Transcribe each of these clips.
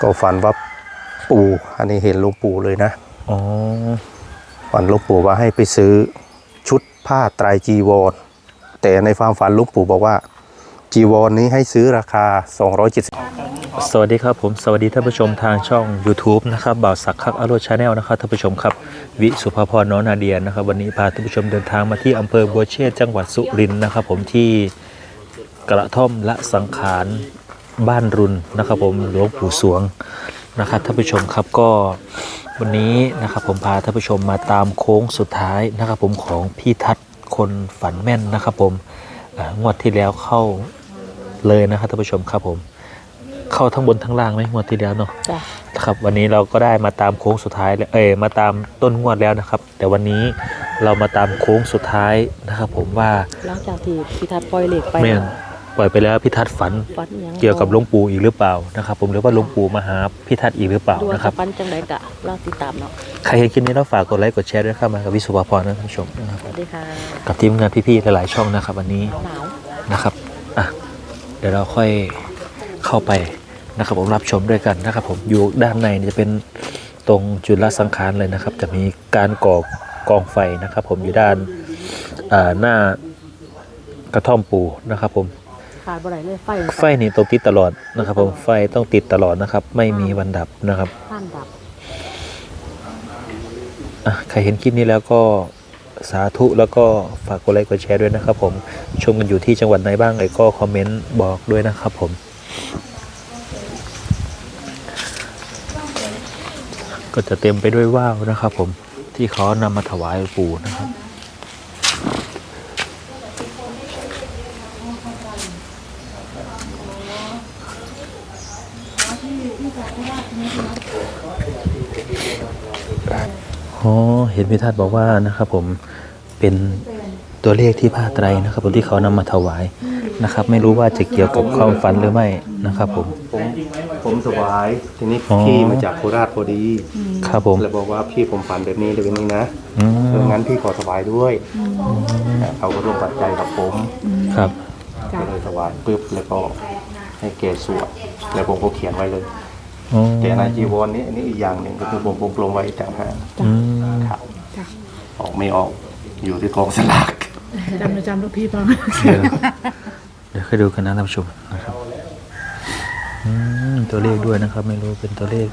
ก็ฝันว่าปู่อันนี้เห็นหลวงปู่เลยนะอ๋อฝันหลวงปู่ว่าให้ไปซื้อชุดผ้าไตรจีวร แต่ในความฝันหลวงปู่บอกว่า จีวรนี้ให้ซื้อราคา 270 สวัสดีครับผมสวัสดีท่านผู้ชมทางช่อง YouTube นะครับบ่าวสักคักอโรชาแนลนะครับท่านผู้ชมครับ วิสุภาพรน้องนาเดียนะครับ วันนี้พาท่านผู้ชมเดินทางมาที่อำเภอบัวเชษจังหวัดสุรินทร์นะครับ ผมที่กระท่อมละสังขาร บ้านรุนนะครับผมหลวงปู่สวงนะครับท่านผู้ชมครับก็วันนี้นะครับผมพาท่านผู้ชมมาตามโค้งสุดท้ายนะครับผมของพี่ทัศน์คนฝันแม่นนะครับผมอ่างวดที่แล้วเข้าเลยนะครับท่านผู้ชมครับผมเข้าทั้งบนทั้งล่างไหมงวดที่แล้วเนาะจ้ะครับวันนี้เราก็ได้มาตามโค้งสุดท้ายแล้วเอยมาตามต้นงวดแล้วนะครับ แต่วันนี้เรามาตามโค้งสุดท้ายนะครับผมว่าหลังจากที่พิทัศน์ปล่อยเหล็กไปแม่นป ล่อยไปแล้วพี่ทัศน์ฝันฟันหยังเกี่ยวกับหลวงปู่อีกหรือเปล่านะครับ ผมหรือว่าหลวงปู่มาหาพี่ทัศน์อีกหรือเปล่าดูว่านะครับจะฟันจังไดกะเราติดตามเนาะใครเห็นคลิปนี้แล้วฝากกดไลค์กดแชร์ด้วยครับมากับวิสุภาพรนะท่านผู้ชมนะครับสวัสดีค่ะกับทีมงานพี่ๆหลายๆช่องนะครับวันนี้ หนาว นะครับ อะ เดี๋ยวเราค่อยเข้าไปนะครับผมรับชมด้วยกันนะครับผม อยู่ด้านในจะเป็นตรงจุลสังขารเลยนะครับ จะมีการก่อกองไฟนะครับ ผมอยู่ด้านอ่าหน้ากระท่อมปูนะครับผม ขาดบ่ได้เลยไฟไฟนี่ต้องติดตลอดนะครับ ผมไฟต้องติดตลอดนะครับ ไม่มีวันดับนะครับท่านดับอะใครเห็นคลิปนี้แล้วก็สาธุแล้วก็ฝากกดไลค์กดแชร์ด้วยนะครับ ผมชมกันอยู่ที่จังหวัดไหนบ้างเลยก็คอมเมนต์บอกด้วยนะครับผม ก็จะเต็มไปด้วยว่าวนะครับ ผมที่เขานำมาถวายปู่นะครับ อ๋อเห็นพิทัศน์บอกว่านะครับ ผมเป็นตัวเลขที่ผ้าไตรนะครับผมที่เขานำมาถวายนะครับ ไม่รู้ว่าจะเกี่ยวกับความฝันหรือไม่นะครับ ผม ผมผมสวายทีนี้อ๋อ พี่มาจากโคราชพอดีครับผมเลยบอกว่าพี่ผมฝันแบบนี้แบบนี้นะอืเออมงั้นพี่ขอถวายด้วยเขาก็ร่วมปัจจัยกับผมครับ ก็เลยถวายปุ๊บแล้วก็ให้แกสวดแล้วผมก็เขียนไว้เลยอ๋อ แต่ในจีวรนี้อันนี้อีกอย่างหนึ่งก็คือผมวงกลมไว้ต่างหากอืมครับออกไม่ออกอยู่ที่กองสลากจำนะจำลูกพี่บ้างเดี๋ยวเดี๋ยวค่อยดูกันนะท่านผู้ชมนะครับอืมตัวเลขด้วยนะครับ ไม่รู้เป็นตัวเลข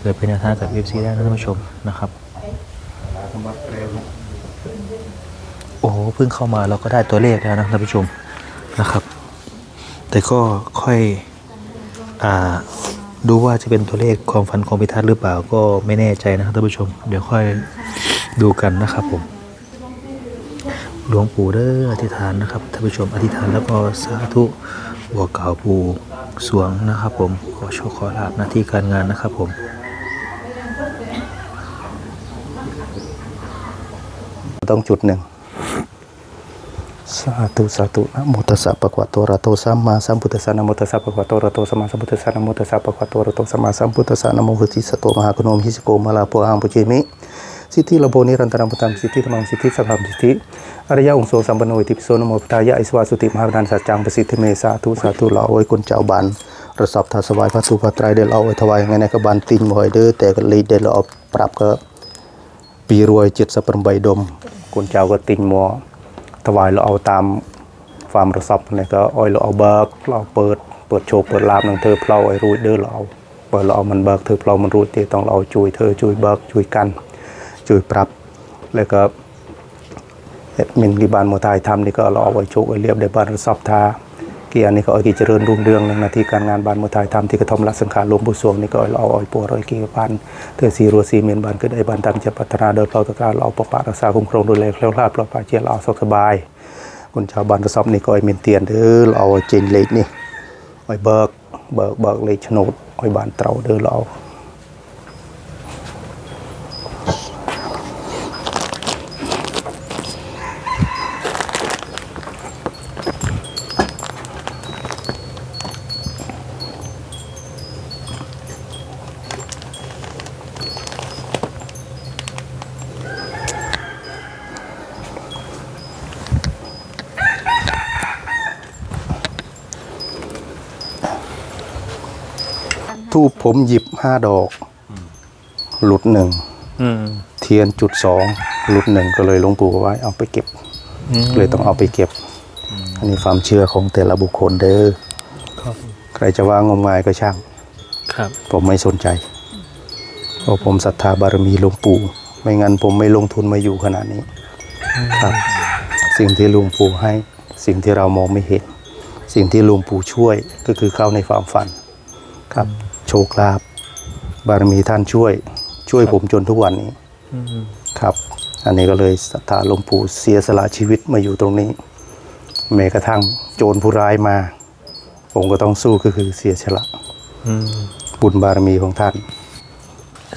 เกิดเป็นแนวทางกับ FC ได้นะท่านผู้ชมนะครับโอ้โหเพิ่งเข้ามาเราก็ได้ตัวเลขแล้วนะท่านผู้ชมนะครับ แต่ก็ค่อยอ่า ดูว่าจะเป็นตัวเลขความฝันของพิทัศน์หรือเปล่าก็ไม่แน่ใจนะครับท่านผู้ชม เดี๋ยวค่อยดูกันนะครับผม หลวงปู่เด้ออธิษฐานนะครับท่านผู้ชมอธิษฐานแล้วก็สาธุบอกกล่าวปู่สวงนะครับผมขอโชคขอลาบหน้าที่การงานนะครับผมต้องจุดหนึ่ง สาธุสาธุนะโมตัสสะปะคะวะโตอะระหะโตสัมมาสัมพุทธัสสะนะโมตัสสะปะคะวะโตอะระหะโตสัมมาสัมพุทธัสสะนะโมตัสสะปะคะวะโตอะระหะโตสัมมาสัมพุท ธัสสะนะโมหุติสสะโตมหากุโนมหิสโกมาลาโปหังปุเจมิ สิทธิลโภนิรันตรังพุทธังสิทธิธรรมังสิทธิสังฆังสิทธิอริยองค์โสสัมปันโนอิติปิโสนโมพุทธายะอิสวาสุติมหานันสัจจังประสิทธิเมสาธุสาธุเราเอาไว้คุณเจ้าบันระสอบทาสวายพระสุภาไตรเดลเอาไว้ถวายไงในกบันติงมอยเด้อแต่ก็ลีเดลเอาปรับก็ปีรวยเจ็ดสัปดดมคุณเจ้าก็ติงมัวถวายเราเอาตามความระสอบนี่ก็อ้อยเ ราเอาเบิกเราเปิดเปิดโชว์เปิดลาบนังเธอเพลาไอ้รู้เด้อเราเอาเปิดเราเอามันเบิกเธอเพลามันรู้เตต้องเราเอาช่วยเธอช่วยเบิกช่วยกัน ช่วยปรับแล้วก็เอ็ดมินกีบานโมไทยทำนี่ก็เราเอาไว้โชคไว้เรียบได้บ้านสอบทาเกียร์นี่ก็เอาที่เจริญรุ่งเรืองในหน้าที่การงานบ้านโมไทยทำที่กระทอมละ ผมหยิบห้าดอก หลุดหนึ่งอืมเทียนจุดสองหลุดหนึ่งก็เลยหลวงปู่บอกว่าเอาไปเก็บ อืมเลยต้องเอาไปเก็บ อันนี้ความเชื่อของแต่ละบุคคลเด้อครับใครจะว่างมงายก็ช่าง ครับ ผมไม่สนใจ เพราะผมศรัทธาบารมีหลวงปู่ ไม่งั้นผมไม่ลงทุนมาอยู่ขนาดนี้ ครับ สิ่งที่หลวงปู่ให้ สิ่งที่เรามองไม่เห็น สิ่งที่หลวงปู่ช่วยก็คือเข้าในความฝัน ครับ โชคลาภบารมีท่านช่วย ช่วยผมจนทุกวันนี้อืมครับ อันนี้ก็เลยศรัทธาหลวงปู่เสียสละชีวิตมาอยู่ตรงนี้แม้กระทั่งโจรผู้ร้ายมา ผมก็ต้องสู้ก็คือเสียสละอืมบุญบารมีของท่าน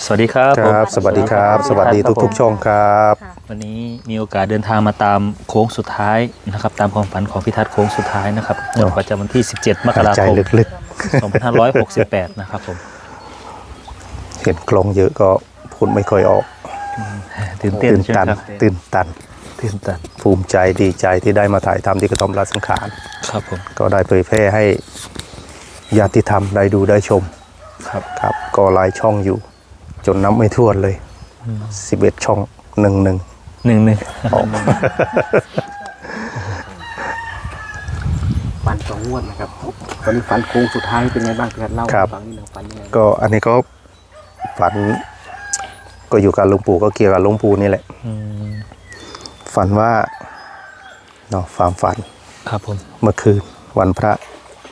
สวัสดีครับคผมรับ สวัสดีครับ สวัสดีทุกๆช่องครับ วันนี้มีโอกาสเดินทางมาตามโค้งสุดท้ายนะครับ ตามความฝันของพิทัศน์โค้งสุดท้ายนะครับงวดประจำวันที่ 17มกหายราใจคมลึก 2568 นะครับผมๆเห็นกลองเยอะก็พูดไม่ค่อยออก ตื่นเต้นตื่นใช่ไหมตันครับตื่นตัน ตื่นตันภูมิใจดีใจที่ได้มาถ่ายทำที่กระท่อมราชสังขาร ครับผม ก็ได้เผยแพร่ให้ญาติธรรมได้ดูได้ชมครับ ครับ ก็หลายช่องอยู่ จนนับไม่ถ้วนเลย 11 ช่องหนึ่งหนึ่งหนึ่งหนึ่งออก ฝันสองงวดนะครับตอนนี้ฝันโค้งสุดท้ายเป็นไงบ้างพี่ครับเล่าครับให้ฟังนิดนึงฝันยังไงก็อันนี้ก็ฝัน ก็อยู่กับหลวงปู่ก็เกี่ยวกับหลวงปู่นี่แหละ อืมฝันว่าเนาะความฝันครับผมเมื่อคืนวันพระ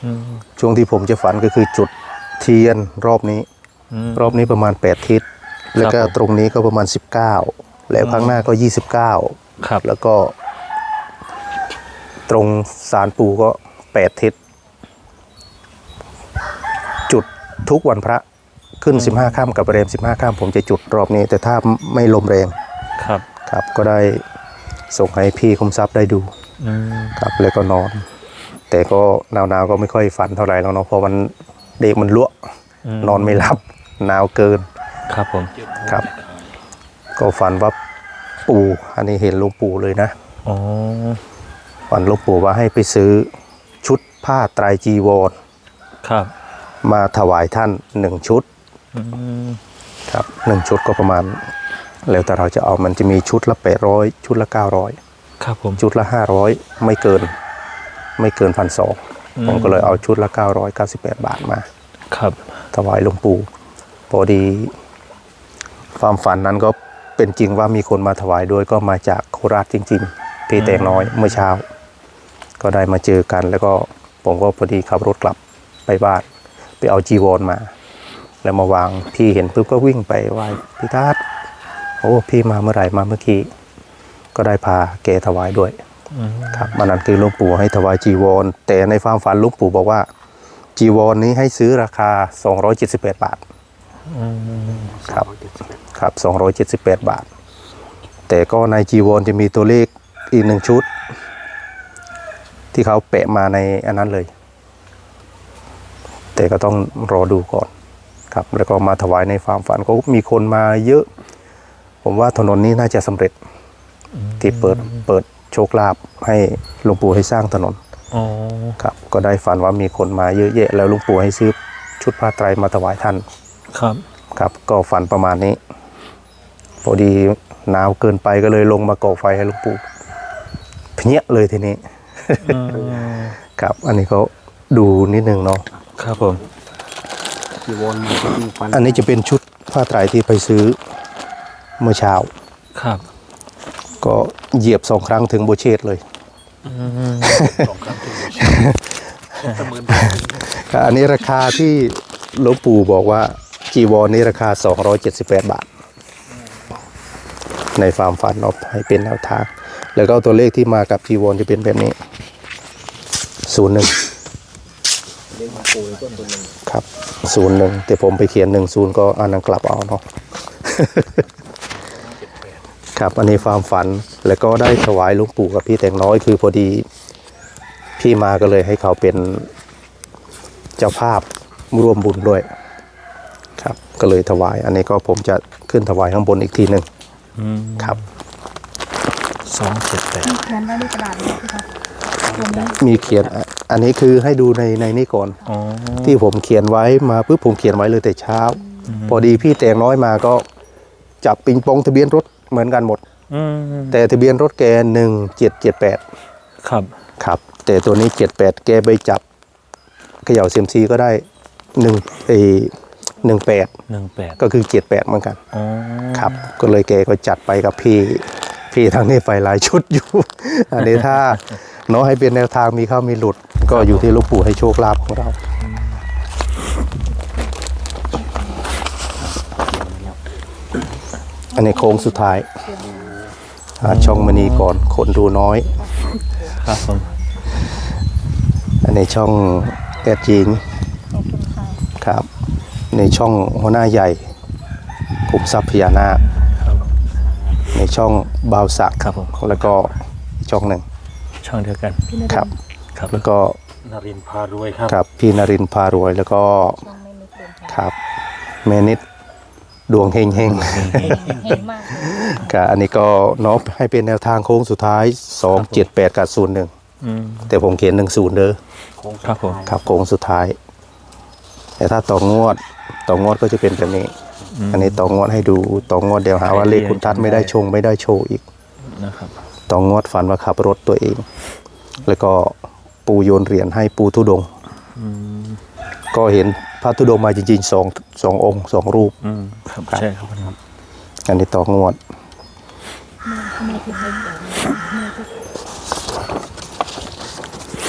อืมช่วงที่ผมจะฝันก็คือจุดเทียนรอบนี้ อืม รอบนี้ประมาณ 8 ทิศ แล้วก็ผม ตรงนี้ก็ประมาณ 19 แล้วข้างหน้าก็ 29 ครับแล้วก็ ตรงสารปูก็ 8 ทิศ จุดทุกวันพระขึ้น 15ค่ำกับเรม15ค่ำผมจะจุดรอบนี้ แต่ถ้าไม่ลมแรงครับครับก็ได้ส่งให้พี่คุมทรัพย์ได้ดูอืมครับแล้วก็นอน แต่ก็หนาวๆก็ไม่ค่อยฝันเท่าไหร่แล้วเนาะเพราะมันเด็กมันลวกมนอนไม่หลับหนาวเกินครับผมครับ ก็ฝันว่าปู่อันนี้เห็นหลวงปู่เลยนะอ๋อฝันหลวงปู่ว่าให้ไปซื้อ ชุดผ้าไตรจีวรครับ มาถวายท่านหนึ่งชุดอืมครับหนึ่งชุดก็ประมาณ แล้วแต่เราจะเอามันจะมีชุดละแปดร้อยชุดละเก้าร้อยครับผมชุดละห้าร้อยไม่เกิน ไม่เกินพันสองอืมผมก็เลยเอาชุดละเก้าร้อยเก้าสิบแปดบาทมา ครับ ถวายหลวงปู่พอดี ความฝันนั้นก็เป็นจริงว่ามีคนมาถวายด้วยก็มาจากโคราชจริง ๆ พี่แตงน้อยเมื่อเช้า ก็ได้มาเจอกัน แล้วก็ผมก็พอดีขับรถกลับไปบ้าน ไปเอาจีวรมา แล้วมาวางพี่เห็นปุ๊บก็วิ่งไปไหว้พี่ทัศน์โอ้พี่มาเมื่อไหร่มาเมื่อกี้ก็ได้พาแกถวายด้วยครับมันนั้นคือหลวงปู่ให้ถวายจีวร แต่ในความฝันหลวงปู่บอกว่า จีวรนนี้ให้ซื้อราคา 278 บาทครับครับ 278 บาท แต่ก็ในจีวรจะมีตัวเลขอีกหนึ่งชุด ที่เขาแปะมาในอันนั้นเลย แต่ก็ต้องรอดูก่อนครับ แล้วก็มาถวายในความฝันก็มีคนมาเยอะ ผมว่าถนนนี้น่าจะสำเร็จที่เปิดเปิดโชคลาภให้หลวงปู่ให้สร้างถนนอ๋อครับก็ได้ฝันว่ามีคนมาเยอะแยะ แล้วหลวงปู่ให้ซื้อชุดผ้าไตรมาถวายท่านครับครับ ก็ฝันประมาณนี้พอดีหนาวเกินไปก็เลยลงมาก่อไฟให้หลวงปู่เพนี้ยเลยทีนี้อืม ครับ อันนี้ก็ดูนิดนึงเนาะครับผมจีวรมาจริงๆฝันอันนี้จะเป็นชุดผ้าไตรที่ไปซื้อเมื่อเช้า ครับ ก็เหยียบสองครั้งถึงโบเชตเลยอืมครับอันนี้ราคาที่หลวงปู่บอกว่าจีวรนี้ราคา 278 บาท ในฟาร์มฝันเนาะให้เป็นแนวทาง แล้วก็ตัวเลขที่มากับจีวรจะเป็นแบบนี้ 01ครับ01แต่ผมไปเขียน10ก็อันนั้นกลับเอาเนาะครับอันนี้ฟาร์มฝันแล้วก็ได้ถวายหลวงปู่กับพี่แต่งน้อยคือพอดีพี่มาก็เลยให้เขาเป็นเจ้าภาพร่วมบุญด้วย ครับก็เลยถวาย อันนี้ก็ผมจะขึ้นถวายข้างบนอีกทีหนึ่งอืมครับสองเจ็ดแปดแทนได้ด้วยกระดาษเลยพี่ครับตรงนี้มีเขียน อะอันอันนี้คือให้ดูในในนี่ก่อนอ๋อที่ผมเขียนไว้มาปุ๊บผมเขียนไว้เลยแต่เช้า พอดีพี่แตงน้อยมาก็จับปิงปองทะเบียนรถเหมือนกันหมดอืมแต่ทะเบียนรถแกหนึ่งเจ็ดเจ็ดแปดครับครับ แต่ตัวนี้เจ็ดแปดแกไปจับเขย่าเซียมซีก็ได้หนึ่งเอหนึ่งแปดหนึ่งแปดก็คือเจ็ดแปดเหมือนกันอ๋อครับ ก็เลยแกก็จัดไปกับพี่พี่ทางนี้ไฟหลายชุดอยู่ อันนี้ถ้าเนาะให้เป็นแนวทางมีเข้ามีหลุด ก็อยู่ที่หลูกปู่ให้โชคลาภของเราอันนี้โค้งสุดท้ายหาช่องมณีก่อนคนดูน้อยครับผมอันนี้ช่องแอดจิงครับ ในช่องหัวหน้าใหญ่ขุมทรัพย์พญานาคครับในช่องบาวสักครับผมแล้วก็อีกช่องหนึ่งช่องเดียวกันครับ ครับ แล้วก็นรินทร์พารวยครับ ครับพี่นรินทร์พารวยแล้วก็ครับเมนิดดวงเฮงเฮงเห็นมากกับอันนี้ก็เนาะให้เป็นแนวทางโค้งสุดท้าย 2 7 8กับ01อืมแต่ผมเขียน 10เด้อโค้งครับผมครับโค้งสุดท้าย แต่ถ้าต่องวดต่องวดก็จะเป็นแบบนี้ อันนี้ต่องวดให้ดูต่องวดเดี๋ยวหาว่าเลขคุณทัศน์ไม่ได้ชงไม่ได้โชว์อีกนะครับต่องวดฝันว่าขับรถตัวเอง แล้วก็ ปูโยนเหรียญให้ปูทุดงค์ก็เห็นพระธุดงค์มาจริงๆสองสององค์สองรูปอืมครับครับใช่ครับผมอันนี้ต่องวด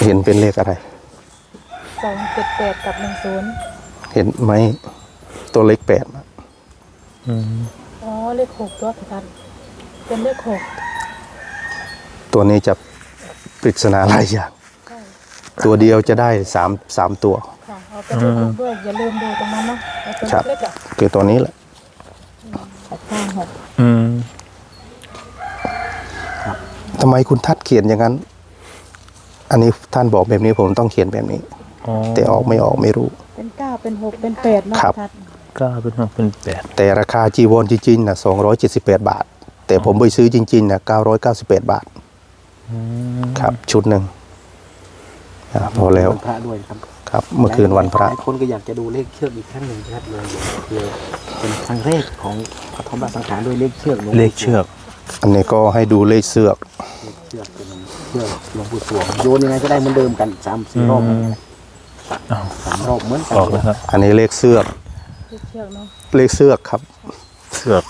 เห็นเป็นเลขอะไรสองเจ็ดแปดกับหนึ่งศูนย์เห็นไหมตัวเลขแปดนะอืมอ๋อเลขหกตัวพี่ทัศน์เป็นเลขหกตัวนี้จะปริศนาหลายอย่าง ตัวเดียวจะได้สามสามตัว ค่ะเอาเป็นเลขหกด้วยอย่าลืมดูตรงนั้นเนาะเอาเป็นครับ เลขอะคือตัวนี้แหละหกห้าหกอืมทำไมคุณทัดเขียนอย่างนั้น อันนี้ท่านบอกแบบนี้ผมต้องเขียนแบบนี้ อ๋อแต่ออกไม่ออกไม่รู้ เป็นเก้าเป็นหกเป็นแปดเนาะครับพี่ทัศน์เก้าเป็นหกเป็นแปดแต่ราคาจีวรจริงๆนะ278 บาท แต่ผมไปซื้อจริงๆนะ998 บาท ครับ ชุดหนึ่งอ่า พอแล้ววันพระด้วยครับครับ เมื่อคืนวันพระหลายคนก็อยากจะดูเลขเชือกอีกครั้งหนึ่งครับเลยเลยเป็นครั้งแรกของพระธรรมสังขารด้วยเลขเชือกหวงปู่เลขเชือก อันนี้ก็ให้ดูเลขเสือกเลขเชือกเป็นเชือกหลวงปู่สวงโยนยังไงก็ได้เหมือนเดิมกันสามสี่รอบอืมอ้าวสามรอบเหมือนกันออกแล้วครับอันนี้เลขเสือกเลขเชือกเนาะเลขเสือกครับเสือก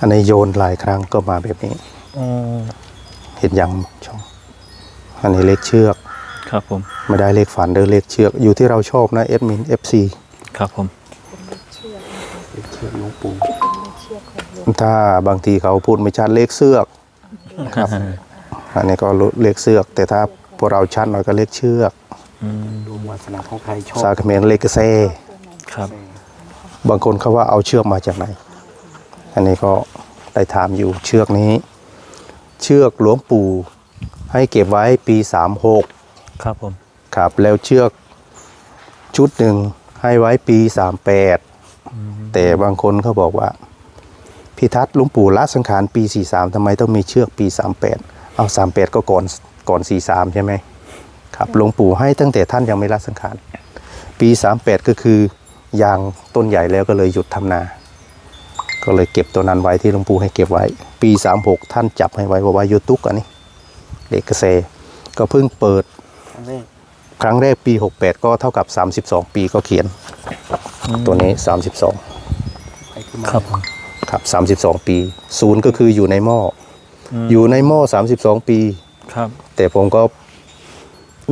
อันนี้โยนหลายครั้งก็มาแบบนี้อืมเห็นยังช่อง อันนี้เลขเชือกครับผมไม่ได้เลขฝันเด้อเลขเชือกอยู่ที่เราชอบนะเอดมินเอฟซีครับผมเลขเชือกหลวงปู่ถ้าบางทีเขาพูดไม่ชัดเลขเสือกครับอันนี้ก็เลขเสือก แต่ถ้าพวกเราชัดหน่อยก็เลขเชือกอืมดวงวาสนาของใครชอบซาเขมรเลขกระเซครับ บางคนเขาว่าเอาเชือกมาจากไหน อันนี้ก็ได้ถามอยู่เชือกนี้ เชือกหลวงปู่ ให้เก็บไว้ปีสามหกครับผมครับแล้วเชือกชุดหนึ่งให้ไว้ปีสามแปดแต่บางคนเขาบอกว่า พิทัศน์หลวงปู่ละสังขารปีสี่สามทำไมต้องมีเชือกปีสามแปดเอาสามแปดก็ก่อนก่อนสี่สามใช่ไหมครับหลวงปู่ให้ตั้งแต่ท่านยังไม่ละสังขารปีสามแปดก็คือยางต้นใหญ่แล้วก็เลยหยุดทำนา ก็เลยเก็บตัวนั้นไว้ที่หลวงปู่ให้เก็บไว้ ปีสามหกท่านจับให้ไว้ว่าว่ายุตุกอันนี้ เด็กเกษก็เพิ่งเปิดครั้งแรกครั้งแรกปี 68 ก็เท่ากับ 32 ปีก็เขียน ตัวนี้ 32ไปที่มาครับผมครับ 32 ปี ศูนย์ก็คืออยู่ในหม้อออยู่ในหม้อ 32 ปีครับ แต่ผมก็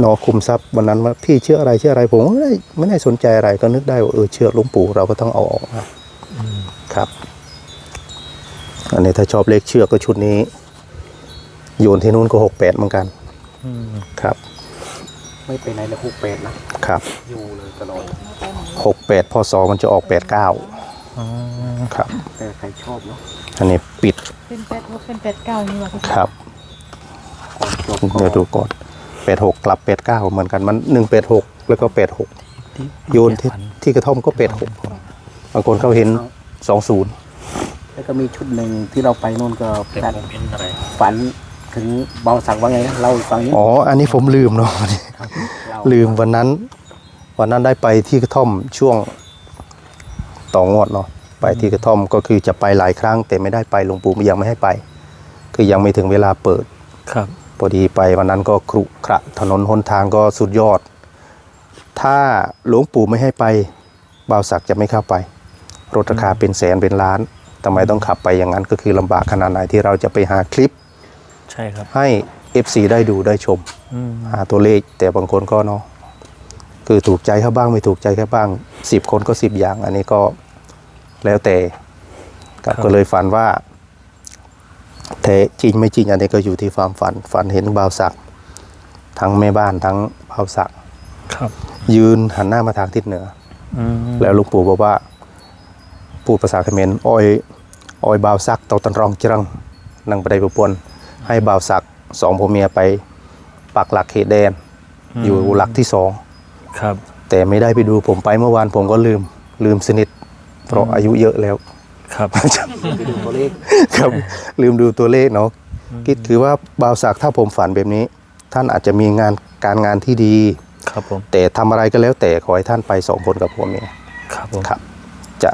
นอคุมทรัพย์วันนั้นว่าพี่เชื่ออะไรเชื่ออะไรผมก็ไม่ได้ไม่ได้สนใจอะไรก็นึกได้ว่าเออเชื่อหลวงปู่เราก็ต้องเอาออกมาครับ อันนี้ถ้าชอบเลขเชือกก็ชุดนี้ โยนที่นู้นก็68เหมือนกันอืมครับ ไม่ไปไหนเลยหกแปดนะครับอยู่เลยตลอด68พศมันจะออก89อ๋อครับแต่ใครชอบเนาะอันนี้ปิดเป็นแปดหกเป็นแปดเก้านี่หว่าพี่ครับก่อนจบเดี๋ยวดูก่อน86กลับ89เหมือนกันมัน186แล้วก็86โยนที่ที่กระท่อมก็86บางคนเขาเห็น20แล้วก็มีชุดหนึ่งที่เราไปนู่นก็แต่ตัดผมเห็นอะไรฝัน ถึงเบาสักว่าไงนะเราฟังนี้อ๋อ อันนี้ผมลืมเนาะ เราลืมวันนั้น วันนั้นได้ไปที่กระท่อมช่วงต่องวดเนาะไปที่กระท่อมก็คือจะไปหลายครั้ง แต่ไม่ได้ไปหลวงปู่ยังไม่ให้ไป คือยังไม่ถึงเวลาเปิด ครับ พอดีไปวันนั้นก็ครุขระถนนหนทางก็สุดยอด ถ้าหลวงปู่ไม่ให้ไปบ่าวศักดิ์จะไม่เข้าไป รถราคาเป็นแสนเป็นล้านทำไมต้องขับไปอย่างนั้นก็คือลำบากขนาดไหนที่เราจะไปหาคลิป ใช่ครับ ให้ FC ได้ดูได้ชมอืมหาตัวเลขแต่บางคนก็เนาะคือถูกใจเขาบ้างไม่ถูกใจเขาบ้างสิบคนก็สิบอย่าง อันนี้ก็แล้วแต่ครับก็เลยฝันว่าแท้จริงไม่จริง อันนี้ก็อยู่ที่ความฝัน ฝันเห็นบ่าวศักดิ์ทั้งแม่บ้านทั้งบ่าวศักดิ์ครับยืนหันหน้ามาทางทิศเหนือ อืมแล้วหลุงปู่บอกว่า พูดภาษาเขมรอ้อยอ้อยบ่าวศักดิ์เตาตันรองจรังนังประไดประปวน ให้บ่าวศักดิ์สองผัวเมียไปปักหลักเขตแดนอยู่หลักที่สองครับ แต่ไม่ได้ไปดูผมไปเมื่อวานผมก็ลืมลืมสนิท เพราะอายุเยอะแล้ว ครับไปดูตัวเลขครับลืมดูตัวเลขเนาะคิดคือว่าบ่าวศักดิ์ถ้าผมฝันแบบนี้ ท่านอาจจะมีงานการงานที่ดี ครับผม แต่ทำอะไรก็แล้วแต่ขอให้ท่านไปสองคนกับผมเนี่ยครับผม ครับจะ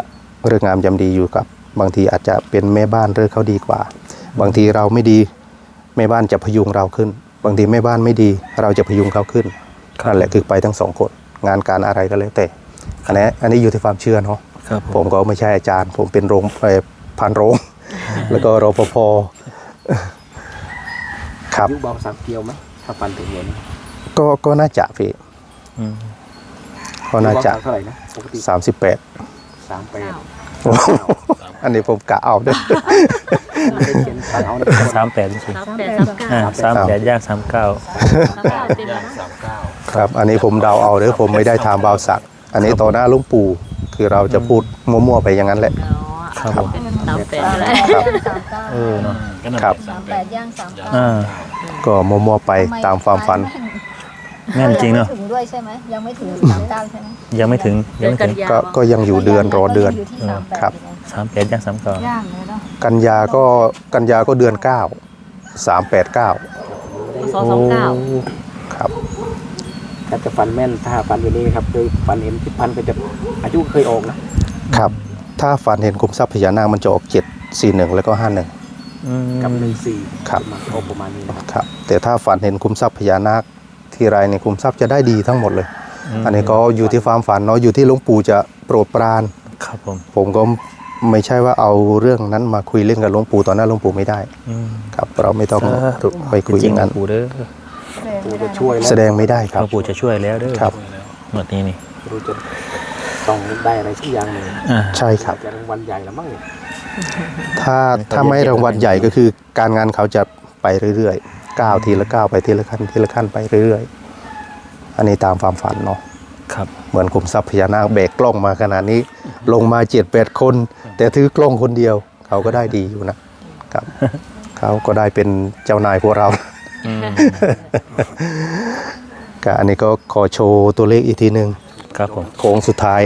เรื่องงามยำดีอยู่กับ บางทีอาจจะเป็นแม่บ้านเรื่องเขาดีกว่า บางทีเราไม่ดี แม่บ้านจะพยุงเราขึ้น บางทีแม่บ้านไม่ดี เราจะพยุงเขาขึ้นนั่นแหละคือไปทั้งสองคนงานการอะไรก็แล้วแต่อันนี้อันนี้อยู่ที่ความเชื่อเนาะครับผผมมก็ไม่ใช่อาจารย์ ผมเป็นโรงเอ่อพันโรง แล้วก็รปภครับอายุเบาสักเกี่ยวไหมถ้าฟันถึงเห็นก็ก็น่าจะพี่อืมก็น่าจะเบสักเท่าไหร่นะปกติสามสิบแปดสามแปด อันนี้ผมกะเอาด้วยไม่ได้เขียนฟังเอานะสามแปดจริงสามแปดสามเก้าๆอ่าสามแปดย่างสามเก้าสามเก้าเต็มแล้วนะครับ อันนี้ผมเดาเอาเด้อผมไม่ได้ถามบ่าวศักดิ์อันนี้ต่อหน้าหลุงปู่คือเราจะพูดมั่วๆไปอย่างนั้นแหละ อ๋อครับผมสามแปดก็ได้ครับ สามเก้าเออเนาะครับ สามแปดย่างสามเก้าอ่า ก็มั่วๆไปตามความฝัน แม่นจริงเนาะ ถึงด้วยใช่ไหมยังไม่ถึงสามเก้าใช่ไหมยังไม่ถึงยังไม่ถึงก็ก็ยังอยู่เดือนรอเดือน ยู่ที่สามแปดครับ อยู่นะสามแปดย่างสามเก้าย่างเลยเนาะกันยาก็กันยาก็เดือนเก้าสามแปดเก้าสองสองเก้าครับถ้าจะฟันแม่นถ้าฟันแบบนี้ครับโดยฟันเห็นที่พันก็จะอายุเคยออกนะครับ ถ้าฝันเห็นคุมทรัพย์พญานาคมันจะออกเจ็ดสี่หนึ่งแล้วก็ห้าหนึ่งอืมกับหนึ่งสี่ครับมาออกประมาณนี้นะครับ ครับ แต่ถ้าฝันเห็นคุมทรัพย์พญานาค ทีไรเนี่ยคุมทรัพย์จะได้ดีทั้งหมดเลย อันนี้ก็อยู่ที่ความฝันเนาะอยู่ที่หลวงปู่จะโปรดปรานครับผมผมก็ไม่ใช่ว่าเอาเรื่องนั้นมาคุยเล่นกับหลวงปู่ตอนหน้าหลวงปู่ไม่ได้อืมครับเราไม่ต้องสาธุไปคุยจอริงย่างๆนั้นปู่เด้อปูจะช่วยแล้วแสดงไม่ได้คหรับลวงปู่จะช่วยแล้วเด้อครับหมดนี้นี่รู้จะต้องได้อะไรสักอย่างหนึ่งอ่าใช่ครับจะรางวัลใหญ่แล้วมั้งเนี่ยถ้าไม่ค่อยถ้าไม่เยอะรางวัลใหญ่ก็คือการงานเขาจะไปเรื่อยๆ ก้าวทีละก้าวไปทีละขั้นทีละขั้นไปเรื่อยๆ อันนี้ตามความฝันเนาะครับเหมือนคุมทรัพย์พญานาคแบกกล้องมาขนาดนี้ ลงมาเจ็ดแปดคน แต่ถือกล้องคนเดียว เขาก็ได้ดีอยู่นะครับเขาก็ได้เป็นเจ้านายพวกเราอืมก็อันนี้ก็ขอโชว์ตัวเลขอีกทีหนึ่งครับผมโค้งสุดท้าย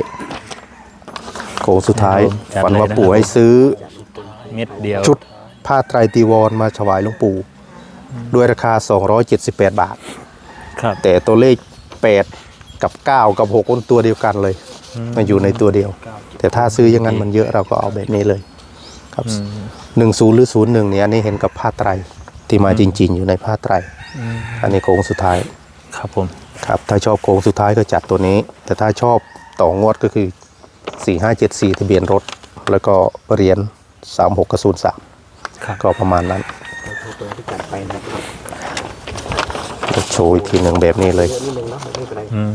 โค้งสุดท้ายจัดเลยฝันว่านะครับปู่ให้ซื้อ เม็ดเดียวชุดผ้าไตรจีวรมาถวายหลวงปู่ ด้วยราคา 278 บาท ครับ แต่ตัวเลข 8 กับ 9 กับ6คนตัวเดียวกันเลยมาอยู่ในตัวเดียว แต่ถ้าซื้ออยังงั้นมันเยอะเราก็เอาแบบนี้เลย ครับอืมหนึ่งศูนย์หรือศูนย์หนึ่งเนี่ยอันนี้เห็นกับผ้าไตรที่มาจริง ๆ อยู่ในผ้าไตรอืมอันนี้โค้งสุดท้าย ครับผม ครับ ถ้าชอบโค้งสุดท้ายก็จัดตัวนี้ แต่ถ้าชอบต่องวดก็คือ 4574 ทะเบียนรถ แล้วก็เหรียญ36กระสุนครับ3ก็ประมาณนั้นเราโทรตัวที่จัดไปนะครับ จะโชว์อีกทีหนึ่งแบบนี้เลยเยอะนิดนึงเนาะไม่เป็นไรอืม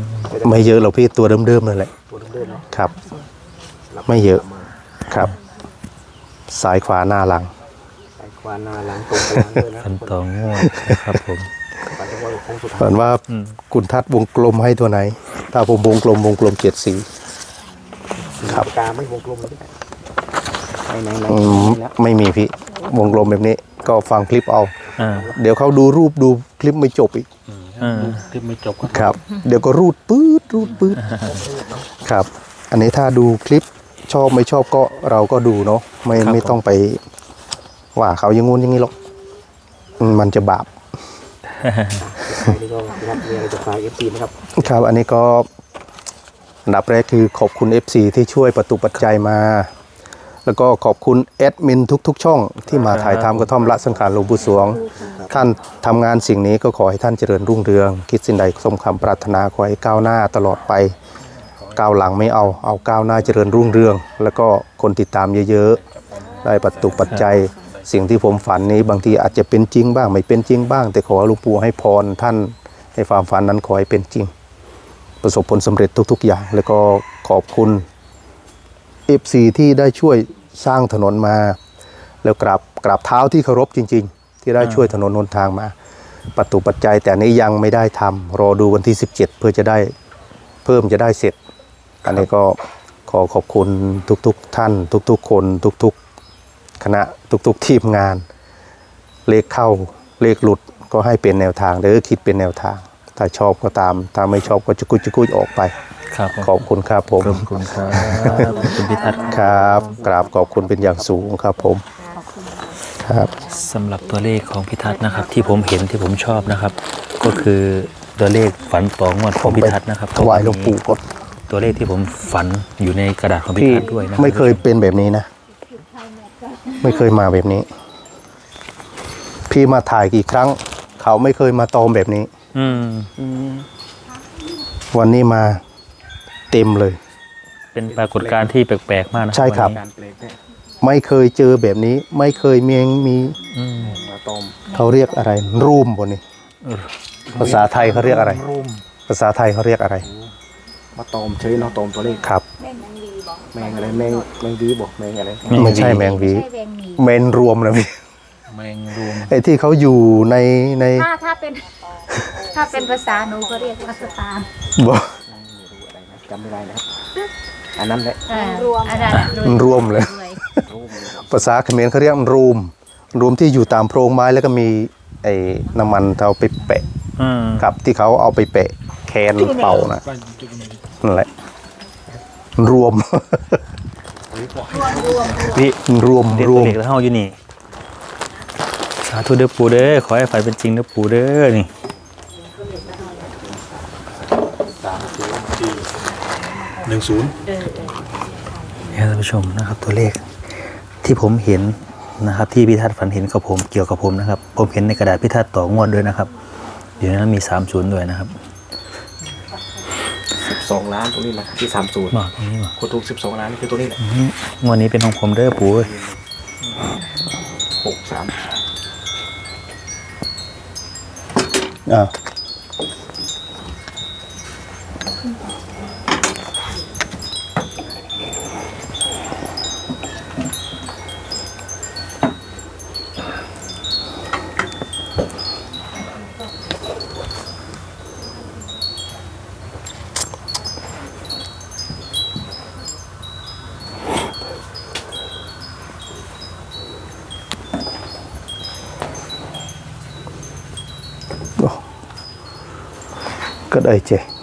ไม่เยอะหรอกพี่ตัวเดิมๆนั่นแหละตัวเดิมๆเนาะครับ ไม่เยอะครับ ซ้ายขวาหน้าหลังใส่ควานหน้าหลังตรงกลางด้วยนะคันต่องวดนะครับผม ปัจจุบันโค้งสุดท้ายเหมือนว่าอืม คุณทัดวงกลมให้ตัวไหน ถ้าผมวงกลมวงกลมเจ็ดสี ครับ ปากกาไม่วงกลมเลยไหนไหนไหนอืมแล้วไม่มีพี่ วงกลมแบบนี้ก็ฟังคลิปเอาอ่า เดี๋ยวเขาดูรูปดูคลิปไม่จบอีกอ่าคลิปไม่จบก็ครับ เดี๋ยวก็รูดปื๊ดรูดปื๊ดครับ อันนี้ถ้าดูคลิปชอบไม่ชอบก็เราก็ดูเนาะไม่ไม่ต้องไปว่าเขาอยังงู้นอย่างนี้หรอกมันจะบาปท้ายนี้ก็พี่ทัศน์มีอะไรจะฝากเอฟซีไหมครับครับ อันนี้ก็อันดับแรกคือขอบคุณ FC ที่ช่วยประตูปัจจัยมา แล้วก็ขอบคุณแอดมินทุก ๆ ช่องที่มาถ่ายทำกระท่อมละสังขารหลวงปู่สวง ท่านทำงานสิ่งนี้ก็ขอให้ท่านเจริญรุ่งเรือง คิดสิ่งใดสมคำปรารถนาขอให้ก้าวหน้าตลอดไป ก้าวหลังไม่เอาเอาก้าวหน้าเจริญรุ่งเรือง แล้วก็คนติดตามเยอะๆ ได้ประตูปัจจัย สิ่งที่ผมฝันนี้บางทีอาจจะเป็นจริงบ้าง ไม่เป็นจริงบ้าง แต่ขอหลวงปู่ให้พรท่านให้ความฝันนั้นขอให้เป็นจริง ประสบผลสำเร็จทุก ๆ อย่าง แล้วก็ขอบคุณ FC ที่ได้ช่วยสร้างถนนมา แล้วกราบกราบเท้าที่เคารพจริง ๆ ที่ได้ช่วยถนนหนทางมาประตูปัจจัยแต่นี้ยังไม่ได้ทำรอดูวันที่ 17 เพื่อจะได้เพิ่มจะได้เสร็จ อันนี้ก็ขอขอบคุณทุก ๆ ท่าน ทุก ๆ คน ทุก ๆ คณะทุก ๆ ทีมงาน เลขเข้าเลขหลุดก็ให้เป็นแนวทางหรือคิดเป็นแนวทาง ถ้าชอบก็ตาม ถ้าไม่ชอบก็จุกุยจุกุยออกไป ครับผมขอบคุณครับผมขอบคุณครับขอบคุณพิทัศน์ครับกราบขอบคุณเป็นอย่างสูงครับผมครับสำหรับตัวเลขของพิทัศน์นะครับ ที่ผมเห็นที่ผมชอบนะครับ ก็คือตัวเลขฝันต่องวดของพิทัศน์นะครับถวายหลวงปู่ก่อนตัวเลขที่ผมฝันอยู่ในกระดาษของพิพี่ทัศน์ด้วยนะไม่เคยเป็นแบบนี้นะ ไม่เคยมาแบบนี้ พี่มาถ่ายกี่ครั้ง เขาไม่เคยมาตอมแบบนี้ อืมวันนี้มา เต็มเลย เป็นปรากฏการณ์ที่แปลกๆมากนะใช่ครับ วันนี้การเปลกเนี่ยไม่เคยเจอแบบนี้ ไม่เคยมีมีอืมมาต้มเขาเรียกอะไร รูมบนนี้เออภาษาไทยเขาเรียกอะไรร่มภาษาไทยเขาเรียกอะไรมาต้มเฉยเนาะต้มตัวเลขครับ แมงวีบอกแมงอะไรแมงแมงดีบอกแมงอะไรไม่ใช่แมงวีใช่แมงวีเมนรวมนะพี่แมงรวมไอ้ที่เขาอยู่ในในถ้าถ้าเป็น ถ้าเป็นภาษาหนูก็เรียกว่าสตาร์บ่ จำไม่ได้นะครับ อันนั้นแหละรวมอันนั้นมันรวมเลยรวยร่มเลยครับภาษาเขมรเขาเรียกมันรูม รูมที่อยู่ตามโพรงไม้แล้วก็มีไอ้น้ำมันเอาไปแปะอืมครับ ที่เขาเอาไปแปะแคนเป่านะนั่นแหละ รวมพี่รวมเด็กรวม เด็กแล้วเฮาอยู่นี่ สาธุเด้อปู่เด้อขอให้ฝันเป็นจริงเด้อปู่เด้อนี่ นึ่งศูนย์ท่านผู้ชมนะครับตัวเลขที่ผมเห็นนะครับ ที่พิทัศน์ฝันเห็นกับผมเกี่ยวกับผมนะครับ ผมเห็นในกระดาษพิทัศน์ต่องวดด้วยนะครับ เดี๋ยวนั้นมีสามศูนย์ด้วยนะครับสิบสองล้านตรงนี้นะที่สามศูนย์บอกอย่างนี้บอกคนถูกสิบสองล้านนี่คือตัวนี้แหละงวดนี้เป็นของผมเด้อปู่เอ้ยหกสามอ่า ก็